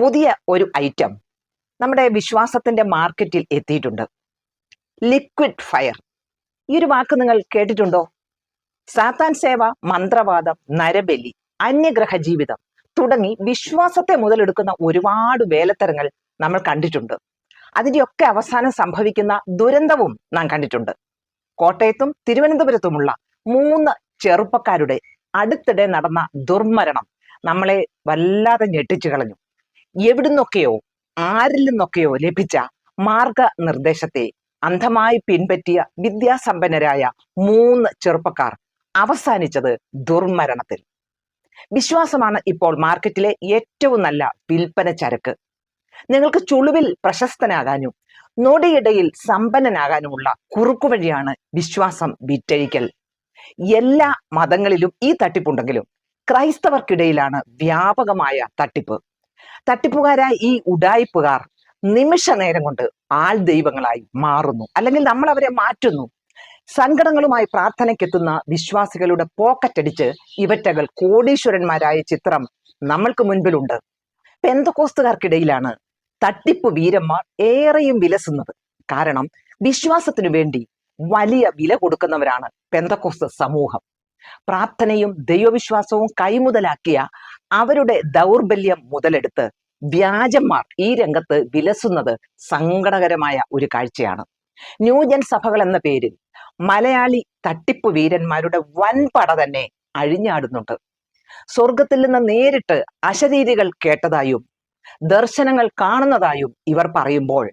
പുതിയ ഒരു ഐറ്റം നമ്മുടെ വിശ്വാസത്തിന്റെ മാർക്കറ്റിൽ എത്തിയിട്ടുണ്ട്. ലിക്വിഡ് ഫയർ ഈ ഒരു വാക്ക് നിങ്ങൾ കേട്ടിട്ടുണ്ടോ? സാത്താൻ സേവ മന്ത്രവാദം നരബലി അന്യഗ്രഹ ജീവിതം തുടങ്ങി വിശ്വാസത്തെ മുതലെടുക്കുന്ന ഒരുപാട് വേലത്തരങ്ങൾ നമ്മൾ കണ്ടിട്ടുണ്ട്. അതിന്റെയൊക്കെ അവസാനം സംഭവിക്കുന്ന ദുരന്തവും നാം കണ്ടിട്ടുണ്ട്. കോട്ടയത്തും തിരുവനന്തപുരത്തുമുള്ള മൂന്ന് ചെറുപ്പക്കാരുടെ അടുത്തിടെ നടന്ന ദുർമരണം നമ്മളെ വല്ലാതെ ഞെട്ടിച്ചു കളഞ്ഞു. എവിടുന്നൊക്കെയോ ആരിൽ നിന്നൊക്കെയോ ലഭിച്ച മാർഗനിർദ്ദേശത്തെ അന്ധമായി പിൻപറ്റിയ വിദ്യാസമ്പന്നരായ മൂന്ന് ചെറുപ്പക്കാർ അവസാനിച്ചത് ദുർമരണത്തിൽ. വിശ്വാസമാണ് ഇപ്പോൾ മാർക്കറ്റിലെ ഏറ്റവും നല്ല വിൽപ്പന ചരക്ക്. നിങ്ങൾക്ക് ചുളുവിൽ പ്രശസ്തനാകാനും നൊടിയിടയിൽ സമ്പന്നനാകാനുമുള്ള കുറുക്കുവഴിയാണ് വിശ്വാസം വിറ്റഴിക്കൽ. എല്ലാ മതങ്ങളിലും ഈ തട്ടിപ്പുണ്ടെങ്കിലും ക്രൈസ്തവർക്കിടയിലാണ് വ്യാപകമായ തട്ടിപ്പ്. തട്ടിപ്പുകാരായ ഈ ഉഡായിപ്പുകാർ നിമിഷ നേരം കൊണ്ട് ആൾ ദൈവങ്ങളായി മാറുന്നു. അല്ലെങ്കിൽ നമ്മൾ അവരെ മാറ്റുന്നു. സങ്കടങ്ങളുമായി പ്രാർത്ഥനയ്ക്കെത്തുന്ന വിശ്വാസികളുടെ പോക്കറ്റടിച്ച് ഇവറ്റകൾ കോടീശ്വരന്മാരായ ചിത്രം നമ്മൾക്ക് മുൻപിലുണ്ട്. പെന്തക്കോസ്തുകാർക്കിടയിലാണ് തട്ടിപ്പ് വീരന്മാർ ഏറെയും വിലസുന്നത്. കാരണം വിശ്വാസത്തിനു വേണ്ടി വലിയ വില കൊടുക്കുന്നവരാണ് പെന്തക്കോസ്ത് സമൂഹം. പ്രാർത്ഥനയും ദൈവവിശ്വാസവും കൈമുതലാക്കിയ അവരുടെ ദൗർബല്യം മുതലെടുത്ത് വ്യാജന്മാർ ഈ രംഗത്ത് വിലസുന്നത് സങ്കടകരമായ ഒരു കാഴ്ചയാണ്. ന്യൂജൻ സഭകൾ എന്ന പേരിൽ മലയാളി തട്ടിപ്പ് വീരന്മാരുടെ വൻപട തന്നെ അഴിഞ്ഞാടുന്നുണ്ട്. സ്വർഗത്തിൽ നിന്ന് നേരിട്ട് അശരീരികൾ കേട്ടതായും ദർശനങ്ങൾ കാണുന്നതായും ഇവർ പറയുമ്പോൾ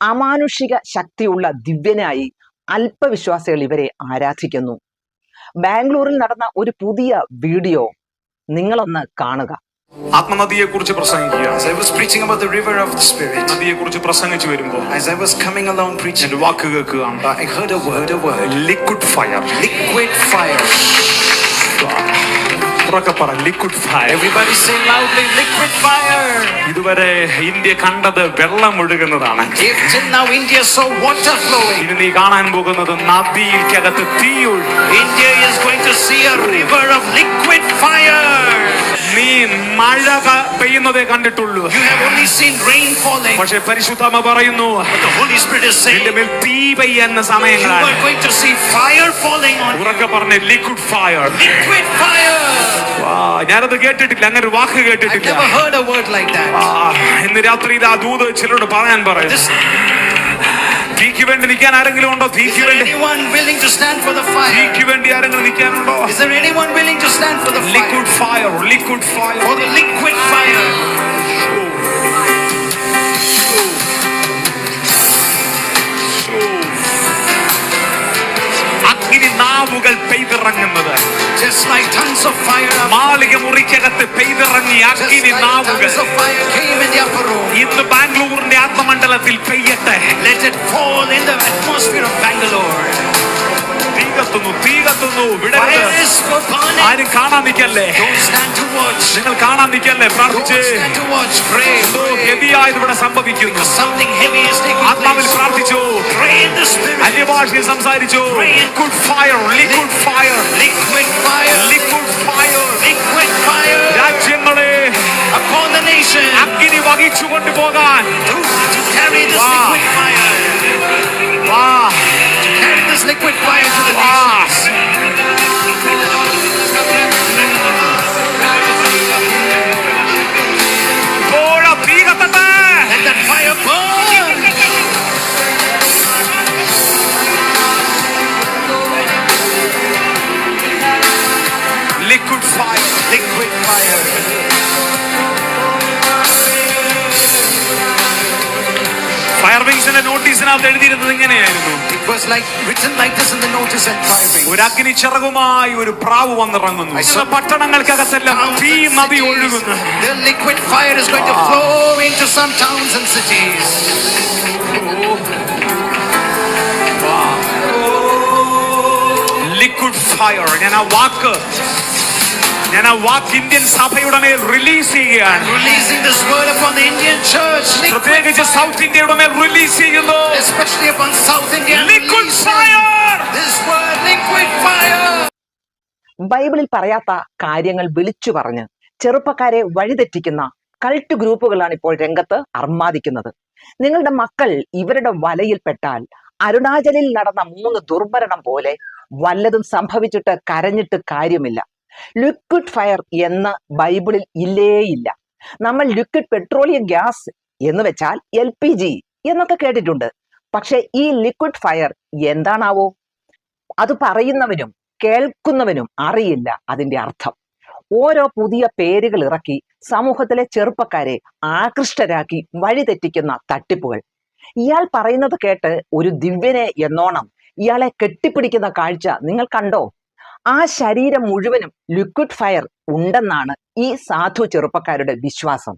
അമാനുഷിക ശക്തിയുള്ള ദിവ്യനായി അല്പവിശ്വാസികൾ ഇവരെ ആരാധിക്കുന്നു. ബാംഗ്ലൂരിൽ നടന്ന ഒരു പുതിയ വീഡിയോ നിങ്ങളൊന്ന് കാണുക ആത്മനദിയെ കുറിച്ച് പ്രസംഗിക്കുക As I was preaching about the river of the Spirit, നദിയെ കുറിച്ച് പ്രസംഗിച്ചു വരുമ്പോൾ as I was coming along preaching, എന്റെ വാക്ക് കേൾക്കുകയാണ് I heard a word, a word. Liquid fire Liquid fire. ഉറക്കെ പറ liquid fire Everybody say loudly, liquid fire. ഇതുവരെ India കണ്ടത് വെള്ളം ഒഴുകുന്നതാണ്. ഇനി നീ കാണാൻ പോകുന്നത് നദിയിലേക്കകത്ത് തീയൊഴു മഴ പെയ്യുന്നതേ കണ്ടിട്ടുള്ളൂ. പക്ഷെ പരിശുദ്ധമ പറയുന്നു തീ പെയ്യുന്ന സമയങ്ങളാണ്. ഉറക്കെ പറഞ്ഞ ലിക്വിഡ് ഫയർ ലിക്വിഡ് ഫയർ ഞാനത് കേട്ടിട്ടില്ല. അങ്ങനെ ഒരു വാക്ക് കേട്ടിട്ടില്ല. ഇന്ന് രാത്രി ഇത് ആ ദൂത് ചിലരോട് പറയാൻ പറയും തീക്ക് വേണ്ടി നിൽക്കാൻ ആരെങ്കിലും ഉണ്ടോ? തീക്ക്? തീക്ക് വേണ്ടി ആരെങ്കിലും നിൽക്കാനുണ്ടോ? Liquid fire? Liquid fire liquid fire ചിറാവുകൾ പെയ്തിറങ്ങുന്നത്. മാളിക മുറിക്കകത്ത് പെയ്തിറങ്ങി അഗ്നി നാവുകൾ. ഇന്ന് ബാംഗ്ലൂരിന്റെ ആത്മമണ്ഡലത്തിൽ പെയ്യട്ടെ. തീകത്തുന്നു തീകത്തുന്നു ഇവിടെ ആരും കാണാൻ നിൽക്കല്ലേ. നിങ്ങൾ കാണാൻ നിൽക്കല്ലേ പ്രാർത്ഥിച്ച്. എന്തോ ഇവിടെ സംഭവിക്കുന്നു ആത്മാവിൽ. പ്രാർത്ഥിച്ചു. അന്യഭാഷയിൽ സംസാരിച്ചു liquid fire liquid fire Liquid fire. Liquid fire Liquid fire. രാജ്യങ്ങളെ. അഗ്നി വഹിച്ചു കൊണ്ടുപോകാൻ. വാ വാ the notice and fire. ഒരു അഗ്നി ചിറകുമായി ഒരു പ്രാവ് വന്നിറങ്ങുന്നു ചില പട്ടണങ്ങൾക്കകത്തെല്ലാം തീ നദി ഒഴുകുന്നു The liquid fire is going to flow into some towns and cities. Liquid fire ഞാൻ ആ വാക്ക് ഞാൻ ആ വാക്ക് ഇന്ത്യൻ സഭയുടെ മേൽ റിലീസ് ചെയ്യുകയാണ്. Releasing this word upon the Indian church. പ്രത്യേകിച്ച് സൗത്ത് ഇന്ത്യയുടെ മേൽ റിലീസ് ചെയ്യുന്നു. Especially upon South India. Releasing fire This word, liquid fire. ബൈബിളിൽ പറയാത്ത കാര്യങ്ങൾ വിളിച്ചു പറഞ്ഞ് ചെറുപ്പക്കാരെ വഴിതെറ്റിക്കുന്ന കൾട്ട് ഗ്രൂപ്പുകളാണ് ഇപ്പോൾ രംഗത്ത് അർമാദിക്കുന്നത്. നിങ്ങളുടെ മക്കൾ ഇവരുടെ വലയിൽപ്പെട്ടാൽ അരുണാചലിൽ നടന്ന മൂന്ന് ദുർഭരണം പോലെ വല്ലതും സംഭവിച്ചിട്ട് കരഞ്ഞിട്ട് കാര്യമില്ല. ലിക്വിഡ് ഫയർ എന്ന ബൈബിളിൽ ഇല്ലേയില്ല. നമ്മൾ ലിക്വിഡ് പെട്രോളിയം ഗ്യാസ് എന്ന് വെച്ചാൽ എൽ പി ജി എന്നൊക്കെ കേട്ടിട്ടുണ്ട്. പക്ഷെ ഈ ലിക്വിഡ് ഫയർ എന്താണാവോ? അത് പറയുന്നവനും കേൾക്കുന്നവനും അറിയില്ല അതിന്റെ അർത്ഥം. ഓരോ പുതിയ പേരുകൾ ഇറക്കി സമൂഹത്തിലെ ചെറുപ്പക്കാരെ ആകൃഷ്ടരാക്കി വഴിതെറ്റിക്കുന്ന തട്ടിപ്പുകൾ. ഇയാൾ പറയുന്നത് കേട്ട് ഒരു ദിവ്യനെ എന്നോണം ഇയാളെ കെട്ടിപ്പിടിക്കുന്ന കാഴ്ച നിങ്ങൾ കണ്ടോ? ആ ശരീരം മുഴുവനും ലിക്വിഡ് ഫയർ ഉണ്ടെന്നാണ് ഈ സാധു ചെറുപ്പക്കാരുടെ വിശ്വാസം.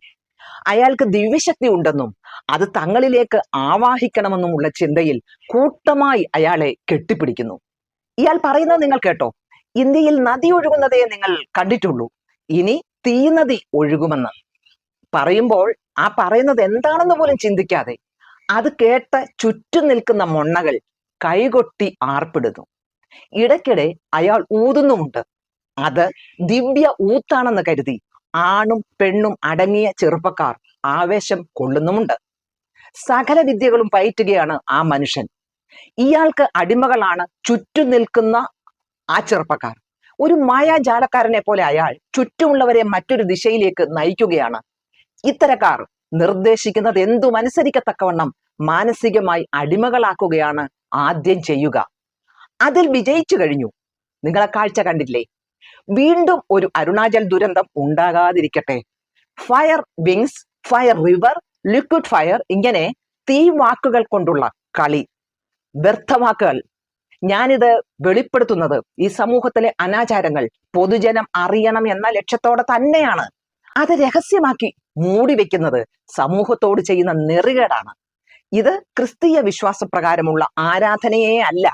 അയാൾക്ക് ദിവ്യശക്തി ഉണ്ടെന്നും അത് തങ്ങളിലേക്ക് ആവാഹിക്കണമെന്നുമുള്ള ചിന്തയിൽ കൂട്ടമായി അയാളെ കെട്ടിപ്പിടിക്കുന്നു. ഇയാൾ പറയുന്നത് നിങ്ങൾ കേട്ടോ ഇന്ത്യയിൽ നദി ഒഴുകുന്നതേ നിങ്ങൾ കണ്ടിട്ടുള്ളൂ ഇനി തീനദി ഒഴുകുമെന്ന്. പറയുമ്പോൾ ആ പറയുന്നത് എന്താണെന്ന് പോലും ചിന്തിക്കാതെ അത് കേട്ട ചുറ്റും നിൽക്കുന്ന മൊണ്ണകൾ കൈകൊട്ടി ആർപ്പിടുന്നു. ഇടയ്ക്കിടെ അയാൾ ഊതുന്നുമുണ്ട്. അത് ദിവ്യ ഊത്താണെന്ന് കരുതി ആണും പെണ്ണും അടങ്ങിയ ചെറുപ്പക്കാർ ആവേശം കൊള്ളുന്നുമുണ്ട്. സകല വിദ്യകളും പയറ്റുകയാണ് ആ മനുഷ്യൻ. ഇയാൾക്ക് അടിമകളാണ് ചുറ്റും നിൽക്കുന്ന ആ ചെറുപ്പക്കാർ. ഒരു മായാജാലക്കാരനെ പോലെ അയാൾ ചുറ്റുമുള്ളവരെ മറ്റൊരു ദിശയിലേക്ക് നയിക്കുകയാണ്. ഇത്തരക്കാർ നിർദ്ദേശിക്കുന്നത് എന്തും അനുസരിക്കത്തക്കവണ്ണം മാനസികമായി അടിമകളാക്കുകയാണ് ആദ്യം ചെയ്യുക. അതിൽ വിജയിച്ചു കഴിഞ്ഞു. നിങ്ങളെ കാഴ്ച കണ്ടില്ലേ വീണ്ടും ഒരു അരുണാചൽ ദുരന്തം ഉണ്ടാകാതിരിക്കട്ടെ. Fire wings fire river liquid fire ഇങ്ങനെ തീ വാക്കുകൾ കൊണ്ടുള്ള കളി. വ്യർത്ഥവാക്കുകൾ. ഞാനിത് വെളിപ്പെടുത്തുന്നത് ഈ സമൂഹത്തിലെ അനാചാരങ്ങൾ. പൊതുജനം അറിയണം എന്ന ലക്ഷ്യത്തോടെ തന്നെയാണ്. അത് രഹസ്യമാക്കി മൂടി വെക്കുന്നത് സമൂഹത്തോട് ചെയ്യുന്ന നെറികേടാണ്. ഇത് ക്രിസ്തീയ വിശ്വാസപ്രകാരമുള്ള ആരാധനയേ അല്ല.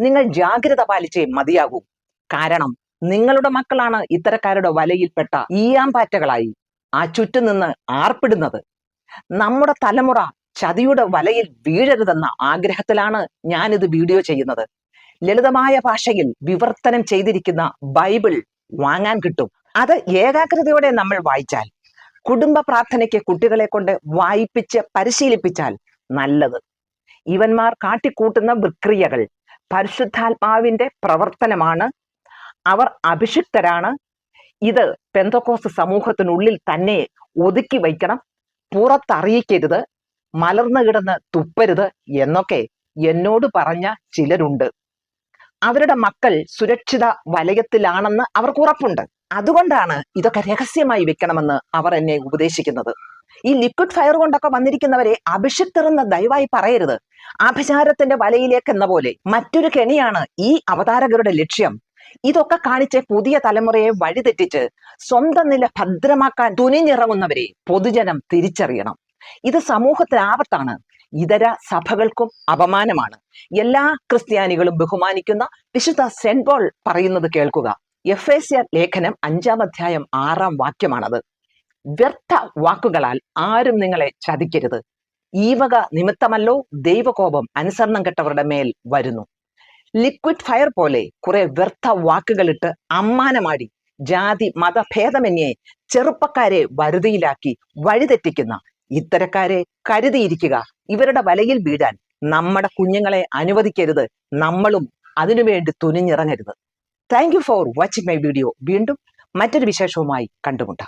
നിങ്ങൾ ജാഗ്രത പാലിച്ചേ മതിയാകൂ. കാരണം നിങ്ങളുടെ മക്കളാണ് ഇത്തരക്കാരുടെ വലയിൽപ്പെട്ട ഈയാമ്പാറ്റകളായി ആ ചുറ്റും നിന്ന് ആർപ്പിടുന്നത്. നമ്മുടെ തലമുറ ചതിയുടെ വലയിൽ വീഴരുതെന്ന ആഗ്രഹത്തിലാണ് ഞാനിത് വീഡിയോ ചെയ്യുന്നത്. ലളിതമായ ഭാഷയിൽ വിവർത്തനം ചെയ്തിരിക്കുന്ന ബൈബിൾ വാങ്ങാൻ കിട്ടും. അത് ഏകാഗ്രതയോടെ നമ്മൾ വായിച്ചാൽ കുടുംബ പ്രാർത്ഥനയ്ക്ക് കുട്ടികളെ കൊണ്ട് വായിപ്പിച്ച് പരിശീലിപ്പിച്ചാൽ നല്ലത്. ഇവന്മാർ കാട്ടിക്കൂട്ടുന്ന വിക്രിയകൾ പരിശുദ്ധാത്മാവിന്റെ പ്രവർത്തനമാണ്. അവർ അഭിഷിക്തരാണ്. ഇത് പെന്തക്കോസ് സമൂഹത്തിനുള്ളിൽ തന്നെ ഒതുക്കി വയ്ക്കണം. പുറത്തറിയിക്കരുത്. മലർന്നു കിടന്ന് തുപ്പരുത് എന്നൊക്കെ എന്നോട് പറഞ്ഞ ചിലരുണ്ട്. അവരുടെ മക്കൾ സുരക്ഷിത വലയത്തിലാണെന്ന് അവർക്ക് ഉറപ്പുണ്ട്. അതുകൊണ്ടാണ് ഇതൊക്കെ രഹസ്യമായി വെക്കണമെന്ന് അവർ എന്നെ ഉപദേശിക്കുന്നത്. ഈ ലിക്വിഡ് ഫയർ കൊണ്ടൊക്കെ വന്നിരിക്കുന്നവരെ അഭിഷിക്തരെന്ന് ദയവായി പറയരുത്. ആഭിചാരത്തിന്റെ വലയിലേക്ക് എന്ന പോലെ മറ്റൊരു കെണിയാണ് ഈ അവതാരകരുടെ ലക്ഷ്യം. ഇതൊക്കെ കാണിച്ച് പുതിയ തലമുറയെ വഴിതെറ്റിച്ച് സ്വന്തം നില ഭദ്രമാക്കാൻ തുനിഞ്ഞിറങ്ങുന്നവരെ പൊതുജനം തിരിച്ചറിയണം. ഇത് സമൂഹത്തിന് ആപത്താണ് ഇതര സഭകൾക്കും അപമാനമാണ്. എല്ലാ ക്രിസ്ത്യാനികളും ബഹുമാനിക്കുന്ന വിശുദ്ധ സെന്റ് പോൾ പറയുന്നത് കേൾക്കുക. എഫ് എസ് ലേഖനം അഞ്ചാം അധ്യായം ആറാം വാക്യമാണത്. വ്യർത്ഥ വാക്കുകളാൽ ആരും നിങ്ങളെ ചതിക്കരുത്. ഈ വക നിമിത്തമല്ലോ ദൈവകോപം അനുസരണം കെട്ടവരുടെ മേൽ വരുന്നു. ലിക്വിഡ് ഫയർ പോലെ കുറെ വ്യർത്ഥ വാക്കുകളിട്ട് അമ്മാനമാടി ജാതി മതഭേദമന്യേ ചെറുപ്പക്കാരെ വരുതിയിലാക്കി വഴിതെറ്റിക്കുന്ന ഇത്തരക്കാരെ കരുതിയിരിക്കുക. ഇവരുടെ വലയിൽ വീഴാൻ നമ്മുടെ കുഞ്ഞുങ്ങളെ അനുവദിക്കരുത്. നമ്മളും അതിനുവേണ്ടി തുനിഞ്ഞിറങ്ങരുത്. Thank you for watching my video വീണ്ടും മറ്റൊരു വിശേഷവുമായി കണ്ടുമുട്ടാം.